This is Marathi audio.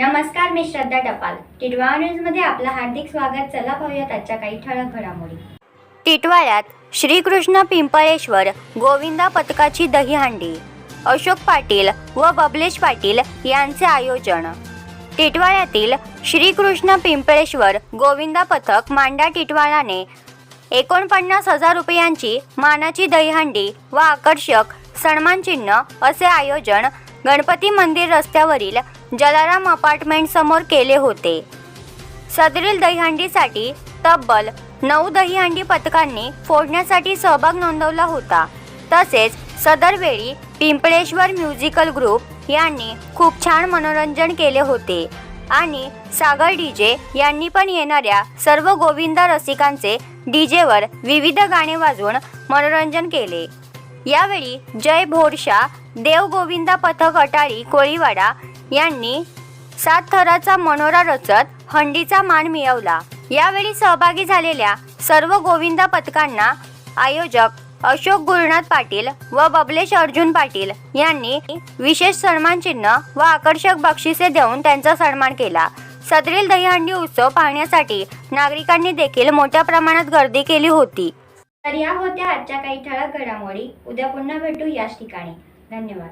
मी श्रद्धा टपाल. टिडवा न्यूजमध्ये आपलं हार्दिक स्वागत. चला पाहूयात आजच्या काही ठळक घडामोडी. टिटवाळ्यात श्रीकृष्ण पिंपळेश्वर गोविंदा पथकाची दहीहंडी अशोक पाटील व बबलेश पाटील यांचे आयोजन. टिटवाळ्यातील श्रीकृष्ण पिंपळेश्वर गोविंदा पथक मांडा टिटवाळाने एकोणपन्नास हजार रुपयांची मानाची दहीहंडी व आकर्षक सन्मानचिन्ह असे आयोजन गणपती मंदिर रस्त्यावरील जलाराम अपार्टमेंट समोर केले होते. सदरील दहीहंडीसाठी तब्बल नऊ दहीहंडी पथकांनी फोडण्यासाठी सहभाग नोंदवला होता. तसेच सदरवेळी पिंपळेश्वर म्युझिकल ग्रुप यांनी खूप छान मनोरंजन केले होते आणि सागर डीजे यांनी पण येणाऱ्या सर्व गोविंदा रसिकांचे डीजेवर विविध गाणे वाजवून मनोरंजन केले. यावेळी जय भोरशा देव गोविंदा पथक अटारी कोळीवाडा यांनी सात थराचा मनोरा रचत हंडीचा मान मिळवला. यावेळी सहभागी झालेल्या सर्व गोविंदा पथकांना आयोजक अशोक गुरुनाथ पाटील व बबलेश अर्जुन पाटील यांनी विशेष सन्मान चिन्ह व आकर्षक बक्षिसे देऊन त्यांचा सन्मान केला. सदरील दहीहंडी उत्सव पाहण्यासाठी नागरिकांनी देखील मोठ्या प्रमाणात गर्दी केली होती. तर या होत्या आजच्या काही ठळक घडामोडी. उद्या पुन्हा भेटू याच ठिकाणी. धन्यवाद.